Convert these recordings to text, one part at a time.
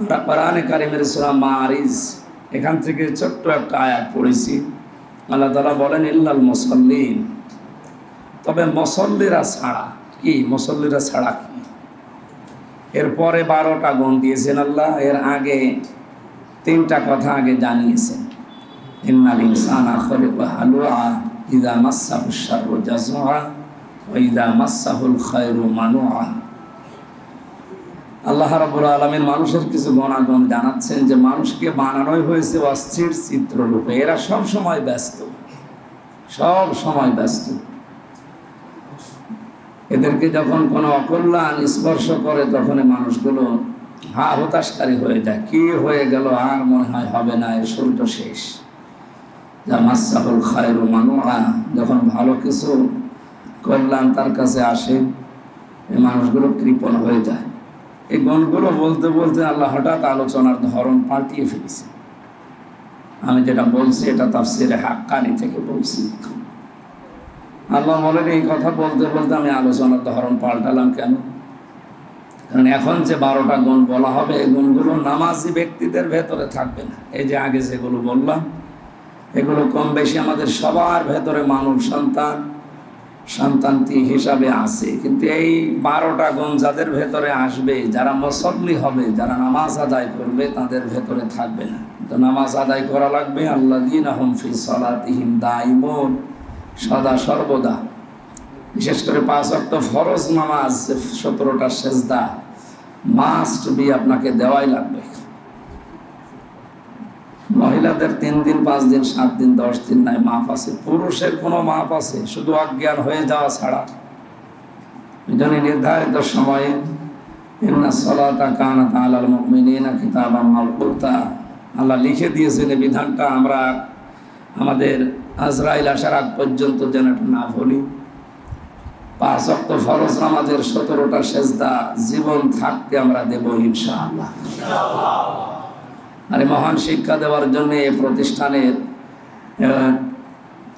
আমরা কোরআনে কারিমের সুরা মারিজ, এখান থেকে ছোট্ট একটা আয়াত পড়েছি। আল্লাহ তালা বলেন, ইল্লাল মুসল্লিন। তবে মুসল্লিরা ছাড়া কি? মুসল্লিরা ছাড়া কি? এরপরে বারোটা গুণ দিয়েছেন আল্লাহ, এর আগে তিনটা কথা আগে জানিয়েছেন। ইন্নাল ইনসানা হালুয়া ইদা মাসাহু শাররু জাজুআ ওয়া ইদা মাসাহুল খায়রু মানুআ। আল্লাহ রাব্বুল আলামিন মানুষের কিছু গুণাগুণ জানাচ্ছেন যে মানুষকে বানানোই হয়েছে অস্থির চিত্ররূপে। এরা সব সময় ব্যস্ত। সব সময় ব্যস্ত। এদেরকে যখন কোনো অকল্যাণ স্পর্শ করে তখন মানুষগুলো হা হতাশকারী হয়ে যায়। কি হয়ে গেল আর মনে হয় হবে না, এর শরীরটা শেষ। যা মাসাহুল খায়রু মানুয়া যখন ভালো কিছু কল্যাণ তার কাছে আসে এই মানুষগুলো কৃপণ হয়ে যায়। এই গুণগুলো বলতে বলতে আল্লাহ হঠাৎ আলোচনার ধরন পাল্টিয়ে ফেলেছে। আমি যেটা বলছি, এটা তাফসিরে হাক্কানি থেকে বলছি। আল্লাহ বলেন, এই কথা বলতে বলতে আমি আলোচনার ধরন পাল্টালাম কেন? কারণ এখন যে বারোটা গুণ বলা হবে, এই গুণগুলো নামাজি ব্যক্তিদের ভেতরে থাকবে না। এই যে আগে যেগুলো বললাম, এগুলো কম বেশি আমাদের সবার ভেতরে মানব সন্তান সন্তানটি হিসাবে আছে। কিন্তু এই বারোটা গুণ যাদের ভেতরে আসবে, যারা মুসল্লি হবে, যারা নামাজ আদায় করবে, তাদের ভেতরে থাকবে না। তো নামাজ আদায় করা লাগবে। আল্লাহ দিন আহমফি সলাতিহিম দাইমন সদা সর্বদা। বিশেষ করে পাঁচ অক্ট ফরজ নামাজ, সতেরোটা সেজদা। মাস্ট বি আপনাকে দেওয়াই লাগবে। মহিলাদের তিন দিন, পাঁচ দিন, সাত দিন, দশ দিন নাই, মাপ আছে। পুরুষের কোনো মাপ আছে, শুধু অজ্ঞান হয়ে যাওয়া ছাড়া। জন্য নির্ধারিত সময়ে, ইন্না সলাতা কানা তালাল মুমিনিনা কিতাবা মালকুতা। আল্লাহ লিখে দিয়েছেন এই বিধানটা, আমরা আমাদের আজরাইল আসার আগ পর্যন্ত যেন না ভুলি। পাঁচ অক্ট ফরজ নামাজের সতেরোটা সেজদা জীবন থাকতে আমরা দেব ইনশাআল্লাহ। আর মহান শিক্ষা দেওয়ার জন্য এই প্রতিষ্ঠানের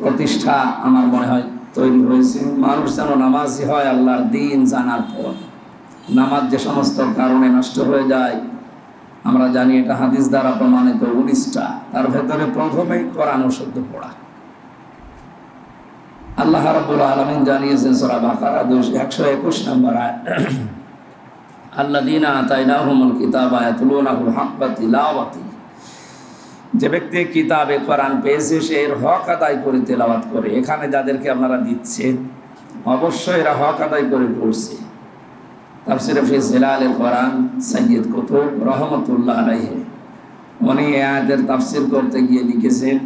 প্রতিষ্ঠা আমার মনে হয় তৈরি হয়েছে। মানুষ যেন নামাজি হয়, আল্লাহর দিন জানার পর। নামাজ যে সমস্ত কারণে নষ্ট হয়ে যায়, আমরা জানি এটা হাদিস দ্বারা প্রমাণিত, উনিশটা। তার ভেতরে প্রথমেই কোরআন শব্দ পড়া। আল্লাহ রাব্বুল আলামিন জানিয়েছেন সূরা বাকারা 121 নম্বর যে ব্যক্তি কিতাবে কোরআন পেয়েছে, সে এর হক আদায় করে তেলাওয়াত করে। এখানে যাদেরকে আপনারা দিচ্ছেন অবশ্যই এরা হক আদায় করে পড়ছে। তাফসিরে ফি জিলালের কোরআন সৈয়দ কুতুব রহমতুল্লাহ আলাইহি। উনি আয়াতের তাফসির করতে গিয়ে লিখেছেন,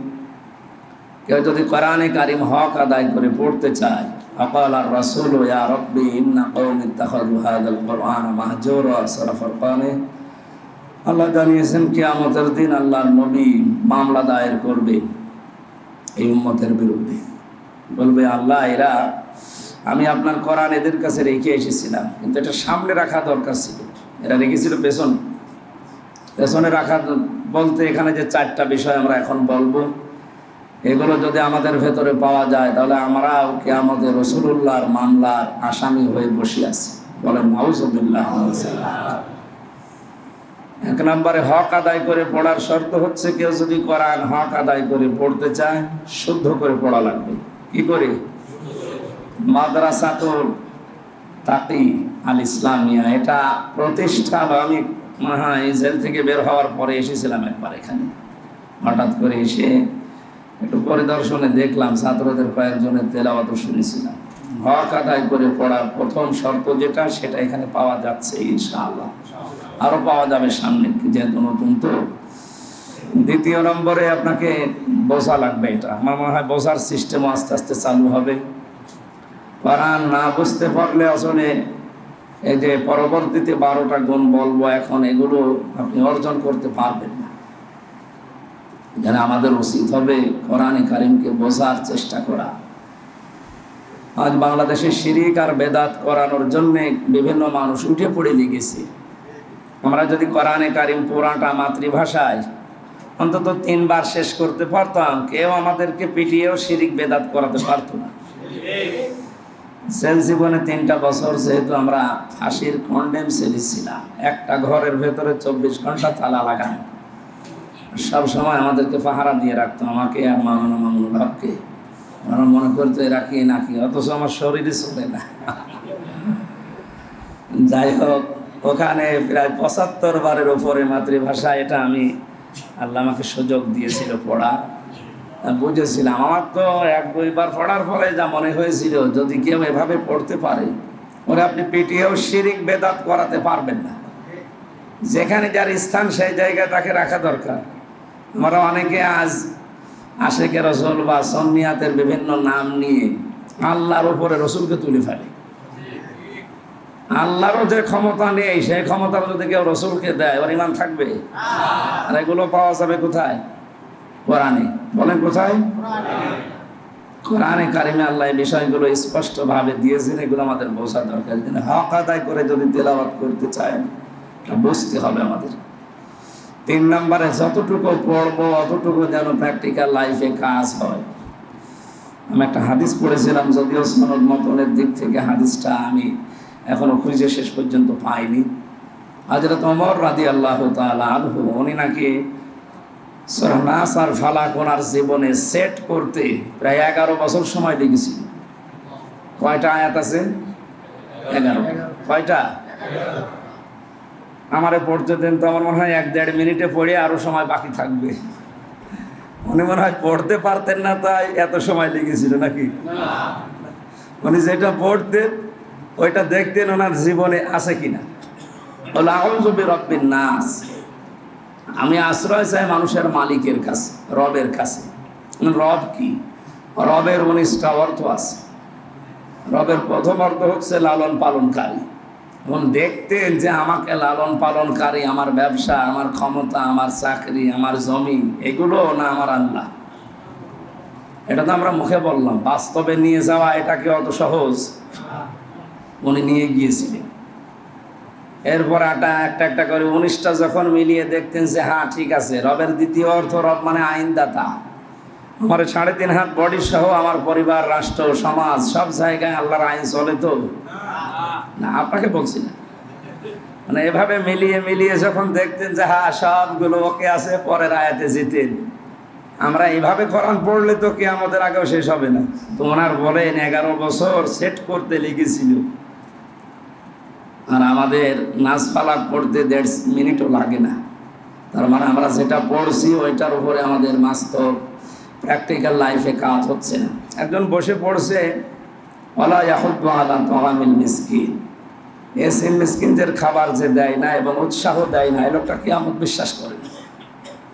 কেউ যদি কোরআনে কারিম হক আদায় করে পড়তে চায় أقال الرسول يا ربي إن قوم اتخذوا هذا القرآن مهجورا سورة فرقانه আল্লাহ জানিয়েছেন কিয়ামতের দিন আল্লাহর নবী মামলা দায়ের করবে এই উম্মতের বিরুদ্ধে বলবে আল্লাহ এরা আমি আপনার কোরআন এদের কাছে রেখে এসেছিলাম কিন্তু এটা সামনে রাখা দরকার ছিল এরা রেখেছিল পেছনে পেছনে রাখা বলতে এখানে যে চারটা বিষয় আমরা এখন বলবো এগুলো যদি আমাদের ভেতরে পাওয়া যায়, তাহলে আমরাও কি আমাদের রসুল্লাহর মামলার আসামি হয়ে বসে আছি। বলেন মাউজুবিল্লাহ এক নম্বরে, হক আদায় করে পড়ার শর্ত হচ্ছে, কেউ যদি কোরআন হক আদায় করে পড়তে চায়, শুদ্ধ করে পড়া লাগবে। কি করে? মাদ্রাসা তো তাকি আল ইসলামিয়া, এটা প্রতিষ্ঠা আমি মনে হয় জেল থেকে বের হওয়ার পরে এসেছিলাম একবার এখানে। হঠাৎ করে এসে একটু পরিদর্শনে দেখলাম ছাত্রদের কয়েকজনের তেলাওয়াত শুনেছিলাম। হক আদায় করে পড়ার প্রথম শর্ত যেটা, সেটা এখানে পাওয়া যাচ্ছে ইনশাআল্লাহ। আরও পাওয়া যাবে সামনে, যেহেতু নতুন তো। দ্বিতীয় নম্বরে আপনাকে বোঝা লাগবে এটা। আমার মনে হয় বোঝার সিস্টেম আস্তে আস্তে চালু হবে। কোরআন না বুঝতে পারলে আসলে এই যে পরবর্তীতে বারোটা গুণ বলব এখন, এগুলো আপনি অর্জন করতে পারবেন। যেন আমাদের উচিত হবে কোরআনে কারিমকে বোঝার চেষ্টা করা। আজ বাংলাদেশে শিরিক আর বেদাত করানোর জন্য বিভিন্ন মানুষ উঠে পড়ে লেগেছে। আমরা যদি কোরআনে কারিম পুরাটা মাতৃভাষায় অন্তত তিনবার শেষ করতে পারতাম, কেউ আমাদেরকে পিটিয়েও শিরিক বেদাত করাতে পারত না। সেল জীবনে তিনটা বছর যেহেতু আমরা ফাঁসির কন্ডেম সেলি ছিলাম, একটা ঘরের ভেতরে চব্বিশ ঘণ্টা তালা লাগানো। সব সময় আমাদেরকে পাহারা দিয়ে রাখতো, আমাকে আর মামুন মামুনুল হককে আমরা মনে করতো কি নাকি অথচ আমার শরীরে চলে না। যাই হোক, ওখানে প্রায় পঁচাত্তর বারের ওপরে মাতৃভাষা, এটা আমি আল্লাহ আমাকে সুযোগ দিয়েছিল পড়া বুঝেছিলাম। আমার তো এক দুইবার পড়ার ফলে যা মনে হয়েছিল, যদি কেউ এভাবে পড়তে পারে, ওরে আপনি পিটিয়েও শিরিক বেদাত করাতে পারবেন না। যেখানে যার স্থান, সেই জায়গায় তাকে রাখা দরকার। আমরা অনেকে আজ আশেকে রসুল বা সন্নিয়াতের বিভিন্ন নাম নিয়ে আল্লাহর উপরে রসুলকে তুলে ফেলে। আল্লাহরও যে ক্ষমতা নেই, সেই ক্ষমতা যদি কেউ রসুলকে দেয়, ওর ইমান থাকবে? আর এগুলো পাওয়া যাবে কোথায়? কোরআনে। বলেন কোথায়? কোরআনে কারিমে আল্লাহ এই বিষয়গুলো স্পষ্টভাবে দিয়েছেন, এগুলো আমাদের বোঝা দরকার। হক আদায় করে যদি তেলাওয়াত করতে চায় এটা বুঝতে হবে আমাদের। তিন নম্বরে, যতটুকু পড়ব, অতটুকু যেন প্র্যাকটিক্যাল লাইফে কাজ হয়। আমি একটা হাদিস পড়েছিলাম, যদিও সনদ মতনের দিক থেকে হাদিসটা আমি এখনও খুঁজে শেষ পর্যন্ত পাইনি। হাজরত অমর রাদি আল্লাহ আনহু, উনি নাকি সরনাস আর ফালাক ওনার জীবনে সেট করতে প্রায় এগারো বছর সময় লেগেছিল। কয়টা আয়াত আছে? এগারো। কয়টা? আমারে পড়তে দেন তো আমার মনে হয় এক দেড় মিনিটে পড়ে আরও সময় বাকি থাকবে। উনি মনে হয় পড়তে পারতেন না, তাই এত সময় লেগেছিল নাকি? উনি যেটা পড়তেন, ওইটা দেখতেন ওনার জীবনে আছে কিনা। বলে আউজবি রব্বিন নাস। আমি আশ্রয় চাই মানুষের মালিকের কাছে, রবের কাছে। রব কি? রবের উনিশটা অর্থ আছে। রবের প্রথম অর্থ হচ্ছে লালন পালনকারী। এবং দেখতেন যে আমাকে লালন পালনকারী, আমার ব্যবসা, আমার ক্ষমতা, আমার চাকরি, আমার জমি, এগুলো না আমার আল্লাহ। এটা তো আমরা মুখে বললাম, বাস্তবে নিয়ে যাওয়া এটা কি অত সহজ? উনি নিয়ে গিয়েছিলেন। এরপর আটা একটা একটা করে উনিশটা যখন মিলিয়ে দেখতেন যে হ্যাঁ ঠিক আছে, রবের দ্বিতীয় অর্থ রব মানে আইনদাতা। আমার সাড়ে তিন হাত বডি সহ আমার পরিবার, রাষ্ট্র, সমাজ, সব জায়গায় আল্লাহর আইন চলে তো? না, আপনাকে বলছি না। মানে এভাবে মিলিয়ে মিলিয়ে যখন দেখতেন যে হ্যাঁ সবগুলো ওকে আছে, পরের আয়াতে জিতেন। আমরা এইভাবে কোরআন পড়লে তো কি আমাদের আগেও শেষ হবে না। তো ওনার বলেন, এগারো বছর সেট করতে লেগেছিল। আর আমাদের নাচ পালাক পড়তে দেড় মিনিটও লাগে না। তার মানে আমরা যেটা পড়ছি, ওইটার উপরে আমাদের বাস্তব প্র্যাকটিক্যাল লাইফে কাজ হচ্ছে না। একজন বসে পড়ছে ওলা ইয়াহুদ্দু আলা তহামিল মিসকিন। এসিম মিসকিনদের খাবার যে দেয় না এবং উৎসাহ দেয় না এই লোকটা কি আমত বিশ্বাস করে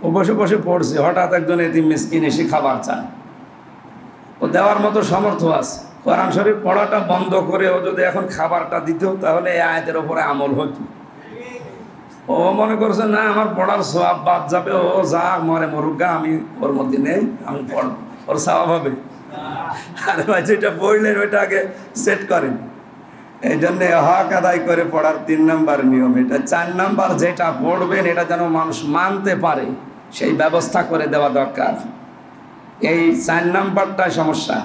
ও বসে বসে পড়ছে, হঠাৎ একজন এতিম মিসকিন এসে খাবার চায়। ও দেওয়ার মতো সামর্থ্য আছে। কোরআন শরীফ পড়াটা বন্ধ করে ও যদি এখন খাবারটা দিত তাহলে এই আয়াতের ওপরে আমল হতো ও মনে করছে, না, আমার পড়ার সব বাদ যাবে, ও যা মরে মরুগা আমি ওর মধ্যে নেই, আমি পড়ব। ওর স্বভাব হবে। আরে ভাই, যেটা পড়লেন ওইটা আগে সেট করেন। এই জন্যে হক আদায় করে পড়ার তিন নাম্বার নিয়ম এটা। চার নাম্বার যেটা পড়বেন, এটা যেন মানুষ মানতে পারে, সেই ব্যবস্থা করে দেওয়া দরকার। এই চার নাম্বারটাই সমস্যা।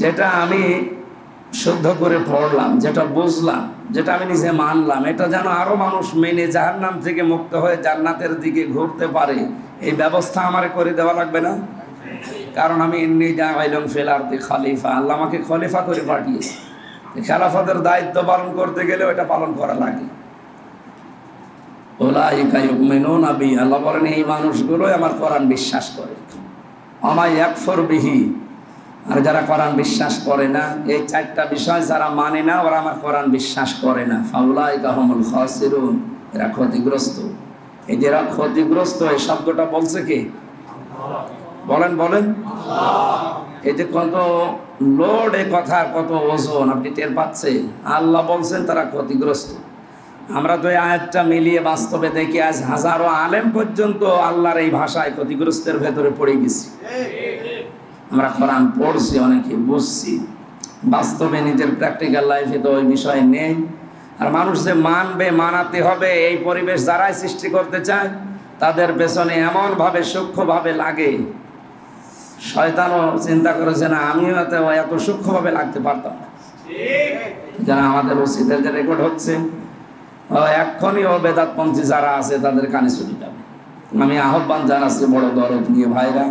যেটা আমি শুদ্ধ করে পড়লাম, যেটা বুঝলাম, যেটা আমি নিজে মানলাম, এটা যেন আরও মানুষ মেনে জাহান্নাম থেকে মুক্ত হয়ে জান্নাতের দিকে ঘুরতে পারে, এই ব্যবস্থা আমার করে দেওয়া লাগবে না? কারণ আমি এমনি যাইলাম ফেলারতে খলিফা, আল্লাহ আমাকে খলিফা করে পাঠিয়েছে। খেলাফতের দায়িত্ব পালন করতে গেলে ওটা পালন করা লাগে। নাবি আল্লাহ বলেন, এই মানুষগুলোই আমার কোরআন বিশ্বাস করে। আমায় একফর বিহি, আর যারা কোরআন বিশ্বাস করে না, এই চারটা বিষয় যারা মানে না, ওরা আমার কোরআন বিশ্বাস করে না। ফাউলাই কাহমুল খাসিরুন, এরা ক্ষতিগ্রস্ত। এই যে এরা ক্ষতিগ্রস্ত, এই শব্দটা বলছে কি? বলেন বলেন। যে কত লোড এ কথা, কত ওজন আপনি টের পাচ্ছেন? আল্লাহ বলছেন, তারা ক্ষতিগ্রস্ত। আমরা তো এই আয়াতটা মিলিয়ে বাস্তবে দেখি, আজ হাজারো আলেম পর্যন্ত আল্লাহর এই ভাষায় ক্ষতিগ্রস্তের ভেতরে পড়ে গেছি। আমরা কোরআন পড়ছি, অনেকে বুঝছি। বাস্তবে নিজের প্র্যাকটিক্যাল লাইফে তো ওই বিষয় নেই। আর মানুষ যে মানবে, মানাতে হবে, এই পরিবেশ যারাই সৃষ্টি করতে চায়, তাদের পেছনে এমনভাবে সূক্ষ্মভাবে লাগে। শয়তানও চিন্তা করেছে না, আমিও এত এত সূক্ষ্মভাবে লাগতে পারতাম না। যারা আমাদের ওসিদের যে রেকর্ড হচ্ছে এক্ষণই ও বেদাতপন্থী যারা আছে, তাদের কানে চলে যাবে। আমি আহ্বান জানাচ্ছি বড় দরদ নিয়ে ভাইরা,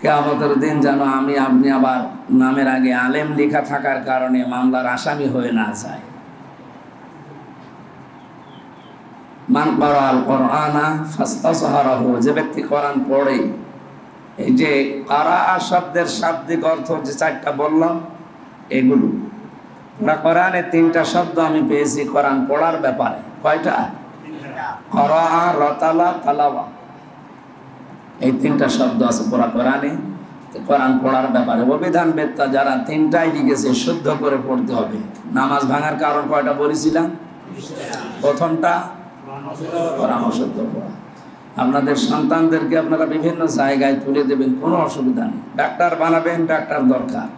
কেয়ামতের দিন যেন আমি, আপনি আবার নামের আগে আলেম লেখা থাকার কারণে মামলার আসামি হয়ে না যায়। মান করাল কোরআনা ফাস্তাসহারাহু, যে ব্যক্তি কোরআন পড়ে এই যে কারা শব্দের শাব্দিক অর্থ যে চারটা বললাম, এগুলো। কোরআনে তিনটা শব্দ আমি পেয়েছি, কোরআন পড়ার ব্যাপারে। কয়টা? করা রতালা, তালাওয়া। এই তিনটা শব্দ আছে পুরা কোরআনে। কোরআন পড়ার ব্যাপারে অভিধান বেত্তা যারা তিনটাই লিখেছে, শুদ্ধ করে পড়তে হবে। নামাজ ভাঙার কারণ কয়টা বলেছিলাম? প্রথমটা কোরআন অশুদ্ধ পড়া। আপনাদের সন্তানদেরকে আপনারা বিভিন্ন জায়গায় তুলে দেবেন, কোনো অসুবিধা নেই। ডাক্তার বানাবেন, ডাক্তার দরকার।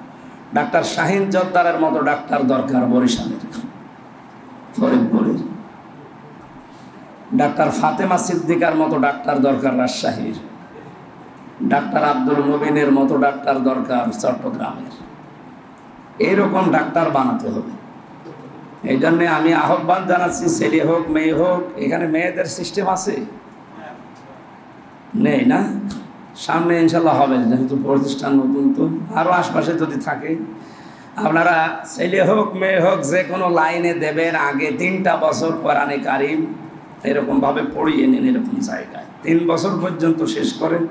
ডাক্তার শাহিন জর্দারের মতো ডাক্তার দরকার বরিশালের। ফরিদপুরের। ডাক্তার ফাতেমা সিদ্দিকার মতো ডাক্তার দরকার রাজশাহীর। ডাক্তার আব্দুল মুবিনের মতো ডাক্তার দরকার চট্টগ্রামের। এইরকম ডাক্তার বানাতে হবে। এই জন্যে আমি আহ্বান জানাচ্ছি, ছেলে হোক, মেয়ে হোক, এখানে মেয়েদের সিস্টেম আছে। নেই না? সামনে ইনশাল্লাহ হবে, যেহেতু প্রতিষ্ঠান নতুন তো। আরও আশপাশে যদি থাকে, আপনারা ছেলে হোক, মেয়ে হোক, যে কোনো লাইনে দেবেন, আগে তিনটা বছর কোরআনে কারিম, এরকমভাবে পড়িয়ে নিন এরকম জায়গায়। তিন বছর পর্যন্ত শেষ করেন।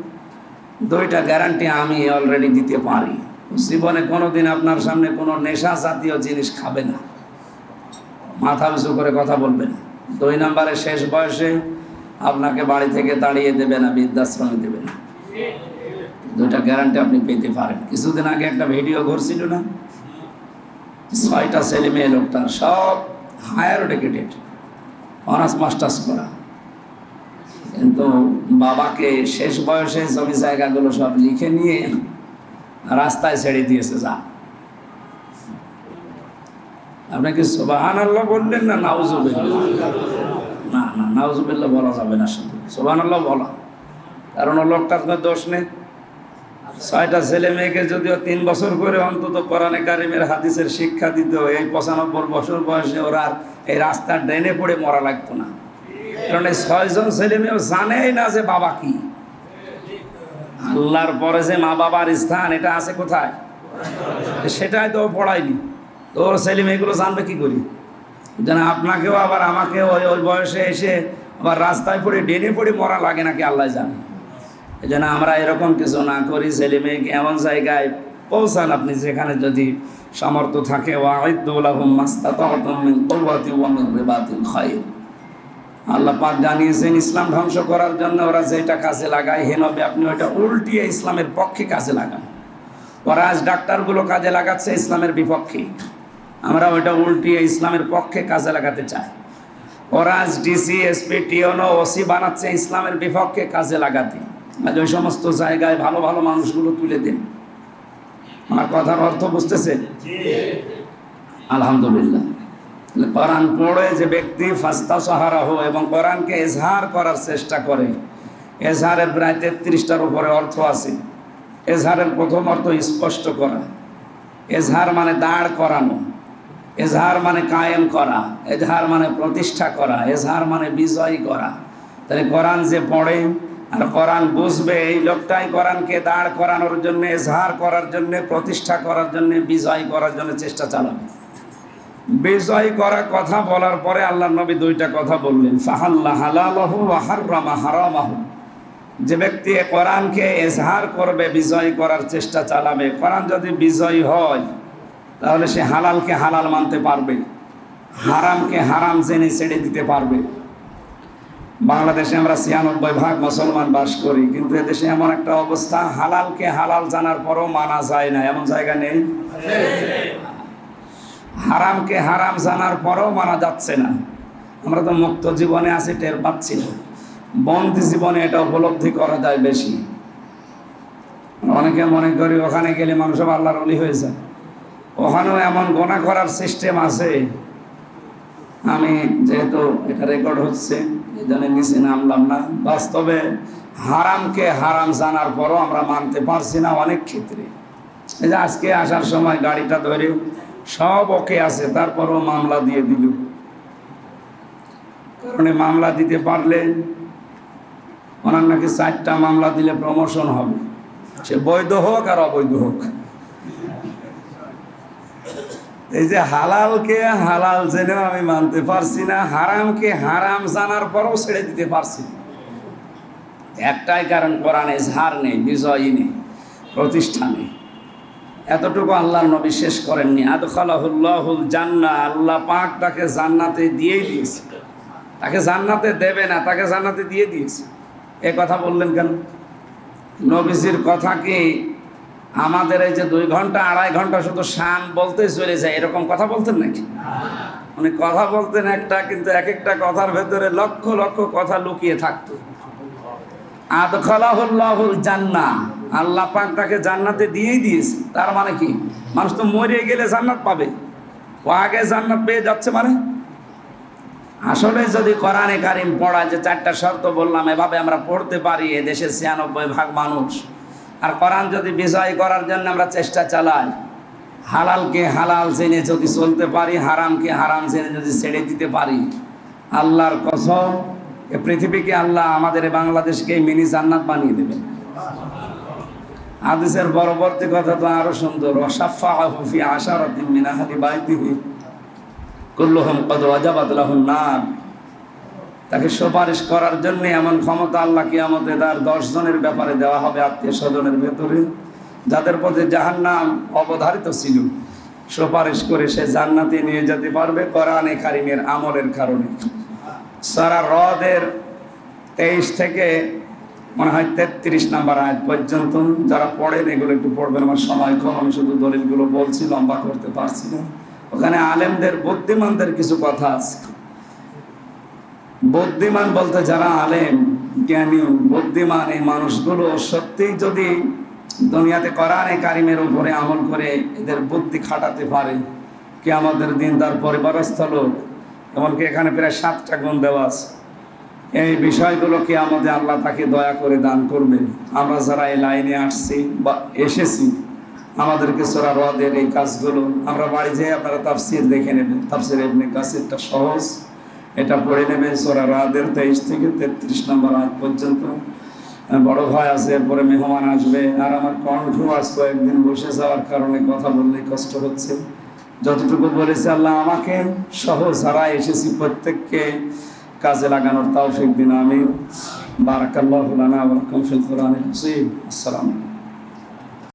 দুইটা গ্যারান্টি আমি অলরেডি দিতে পারি। জীবনে কোনো দিন আপনার সামনে কোনো নেশা জাতীয় জিনিস খাবে না। মাথা উঁচু করে কথা বলবেন। দুই নম্বরে শেষ বয়সে আপনাকে বাড়ি থেকে দাঁড়িয়ে দেবে না, বৃদ্ধাশ্রমে দেবে না। দুইটা গ্যারান্টি আপনি পেতে পারেন। কিছুদিন আগে একটা ভিডিও ঘুরছিল না? ছয়টা ছেলে মেয়ে লোকটার সব হায়ার এডুকেটেড অনার্স মাস্টার্স করা। কিন্তু বাবাকে শেষ বয়সে জমি জায়গাগুলো সব লিখে নিয়ে রাস্তায় ছেড়ে দিয়েছে, যা। আপনাকে সোবাহান আল্লাহ বললেন না, নাউজুবিল্লাহ? না না নাউজুবিল্লাহ বলা যাবে না শুধু। সোবাহান আল্লাহ বলা। কারণ লোকটার কোনো দোষ নেই। ছয়টা ছেলে মেয়েকে যদিও তিন বছর করে অন্তত কোরআনে কারিমের হাদিসের শিক্ষা দিত এই পঁচানব্বই বছর বয়সে ওরা এই রাস্তার ড্রেনে পড়ে মরা লাগতো না। কারণ এই ছয়জন ছেলে মেয়েও জানেই না যে বাবা কি। আল্লাহর পরে যে মা বাবার স্থান, এটা আছে কোথায়? সেটাই তো পড়ায়নি। তো ওর ছেলে মেয়েগুলো জানবে কি করি? যেন আপনাকেও আবার আমাকেও ওই ওই বয়সে এসে আবার রাস্তায় পড়ে ডেনে পড়ে মরা লাগে নাকি আল্লাহ জানে। এই জন্য আমরা এরকম কিছু না করি, ছেলে মেয়েকে এমন জায়গায় পৌঁছান আপনি যেখানে যদি সামর্থ্য থাকে। আল্লাহ পাক জানিয়েছেন ইসলাম ধ্বংস করার জন্য ওরা যেটা কাজে লাগায় হেনবে আপনি ওইটা উল্টিয়ে ইসলামের পক্ষে কাজে লাগান। ওরা আজ ডাক্তারগুলো কাজে লাগাচ্ছে ইসলামের বিপক্ষে। আমরা ওইটা উল্টিয়ে ইসলামের পক্ষে কাজে লাগাতে চাই। ওরা আজ ডিসি এসপি টিওনো ওসি বানাচ্ছে, ইসলামের বিপক্ষে কাজে লাগাতে। আজ ওই সমস্ত জায়গায় ভালো ভালো মানুষগুলো তুলে দিন। আমার কথার অর্থ বুঝতেছে আলহামদুলিল্লাহ। কোরআন পড়ে যে ব্যক্তি ফাস্তা সাহারাহ এবং কোরআনকে এজহার করার চেষ্টা করে, এজহারের প্রায় তেত্রিশটার উপরে অর্থ আছে। এজহারের প্রথম অর্থ স্পষ্ট করা। এজহার মানে দাঁড় করানো। এজহার মানে কায়েম করা, এজহার মানে প্রতিষ্ঠা করা, এজহার মানে বিজয় করা। তাহলে কোরআন যে পড়ে আর কোরআন বুঝবে, এই লোকটাই কোরআনকে দাঁড় করানোর জন্য, এজহার করার জন্য, প্রতিষ্ঠা করার জন্য, বিজয় করার জন্য চেষ্টা চালাবে। বিজয় করা কথা বলার পরে আল্লাহ নবী দুইটা কথা বললেন, ফাহাল্লা হালালাহু হাররামা হারামাহু। যে ব্যক্তি কোরআনকে এজহার করবে, বিজয় করার চেষ্টা চালাবে, কোরআন যদি বিজয় হয় তাহলে সে হালালকে হালাল মানতে পারবে, হারামকে হারাম জেনে ছেড়ে দিতে পারবে। বাংলাদেশে আমরা ছিয়ানব্বই ভাগ মুসলমান বাস করি, কিন্তু এদেশে এমন একটা অবস্থা, হালালকে হালাল জানার পরও মানা যায় না। এমন জায়গা নেই? হারামকে হারাম জানার পরও মানা যাচ্ছে না। আমরা তো মুক্ত জীবনে আছি, টের পাচ্ছি না। বন্দি জীবনে এটা উপলব্ধি করা যায় বেশি। অনেকে মনে করি ওখানে গেলে মানুষ আল্লাহর অলি হয়ে যায়। ওখানেও এমন গোনা করার সিস্টেম আছে। আমি যেহেতু এটা রেকর্ড হচ্ছে, এই জন্য নিচে নামলাম না। বাস্তবে হারামকে হারাম জানার পরও আমরা মানতে পারছি না অনেক ক্ষেত্রে। এই যে আজকে আসার সময় গাড়িটা ধরে সব ওকে আছে, তারপরও মামলা দিয়ে দিল। কারণে মামলা দিতে পারলে ওনার নাকি চারটা মামলা দিলে প্রমোশন হবে। সে বৈধ হোক আর অবৈধ হোক। এই যে হালালকে হালাল জেনেও আমি মানতে পারছি না, হারামকে হারাম জানার পরও ছেড়ে দিতে পারছি না। একটাই কারণ, কোরআনে ঝাড় নেই বিজয়ী নেই, প্রতিষ্ঠা নেই। এতটুকু আল্লাহ নবী শেষ করেননি। আদখালাহুল্লাহুল জান্না আল্লাহ পাক তাকে জান্নাতে দিয়েই দিয়েছে। তাকে জান্নাতে দেবে না, তাকে জান্নাতে দিয়ে দিয়েছে। এ কথা বললেন কেন? নবীজির কথা কি আমাদের এই যে দুই ঘণ্টা, আড়াই ঘণ্টা শুধু শান বলতে চলে যায়। এরকম কথা বলতেন নাকি? উনি কথা বলতেন একটা, কিন্তু এক একটা কথার ভেতরে লক্ষ লক্ষ কথা লুকিয়ে থাকতো। আদখালাহুল্লাহুল জান্না। আল্লাহ পাক তাকে জান্নাতে দিয়েই দিয়েছে। তার মানে কি? মানুষ তো মরে গেলে জান্নাত পাবে। ও আগে জান্নাত পেয়ে যাচ্ছে মানে? আসলে যদি কোরআনে কারিম পড়া যে চারটা শর্ত বললাম, এভাবে আমরা পড়তে পারি, এ দেশের ছিয়ানব্বই ভাগ মানুষ। আর কোরআন যদি বিজয় করার জন্য আমরা চেষ্টা চালাই, হালালকে হালাল জেনে যদি চলতে পারি, হারামকে হারাম জেনে যদি ছেড়ে দিতে পারি, আল্লাহর কসম, এ পৃথিবীকে আল্লাহ আমাদের বাংলাদেশকে মিনি জান্নাত বানিয়ে দেবেন। হাদিসের পরবর্তী কথা তো আরও সুন্দর অসাফা হুফি আশারাতিন মিন আহলি বাইতিহি কদ ওয়াজাবাত লাহুন তাকে সুপারিশ করার জন্য এমন ক্ষমতা আল্লাহ কি আমাদের তার দশ জনের ব্যাপারে দেওয়া হবে আত্মীয় স্বজনের ভেতরে, যাদের প্রতি জাহান্নাম অবধারিত ছিল। সুপারিশ করে সে জান্নাতে নিয়ে যেতে পারবে কোরআনে কারিমের আমলের কারণে। সারা হ্রদের তেইশ থেকে মনে হয় তেত্রিশ নাম্বার আয়াত পর্যন্ত, যারা পড়েন এগুলো একটু পড়বেন, আমার সময় কম, আমি শুধু দলিলগুলো বলছি, লম্বা করতে পারছি না। ওখানে আলেমদের, বুদ্ধিমানদের কিছু কথা আছে। বুদ্ধিমান বলতে যারা আলেম, জ্ঞানী, বুদ্ধিমান এই মানুষগুলো সত্যিই যদি দুনিয়াতে কোরআনে কারিমের উপরে আমল করে এদের বুদ্ধি খাটাতে পারে কে আমাদের দিন তার পরিবারস্থ লোক, এমনকি এখানে প্রায় সাতটা গুণ দেওয়া আছে। এই বিষয়গুলোকে আমাদের আল্লাহ তাকে দয়া করে দান করবে আমরা যারা এই লাইনে আসছি বা এসেছি, আমাদেরকে সোরা রদের এই কাজগুলো, আমরা বাড়ি যেয়ে আপনারা তাফসির দেখে নেবেন। তাফসির এমনি কাসিরটা সহজ। এটা পড়ে নেবে সোরা রাদের তেইশ থেকে তেত্রিশ নম্বর আজ পর্যন্ত। বড় ভাই আছে, এরপরে মেহমান আসবে। আর আমার কণ্ঠ আজ কয়েকদিন বসে যাওয়ার কারণে কথা বললে কষ্ট হচ্ছে। যতটুকু বলেছে আল্লাহ আমাকে সহ যারা এসেছি প্রত্যেককে কাজে লাগানোর তৌফিক দিন আমি বারাকাল্লাহু লানা আলাইকুম।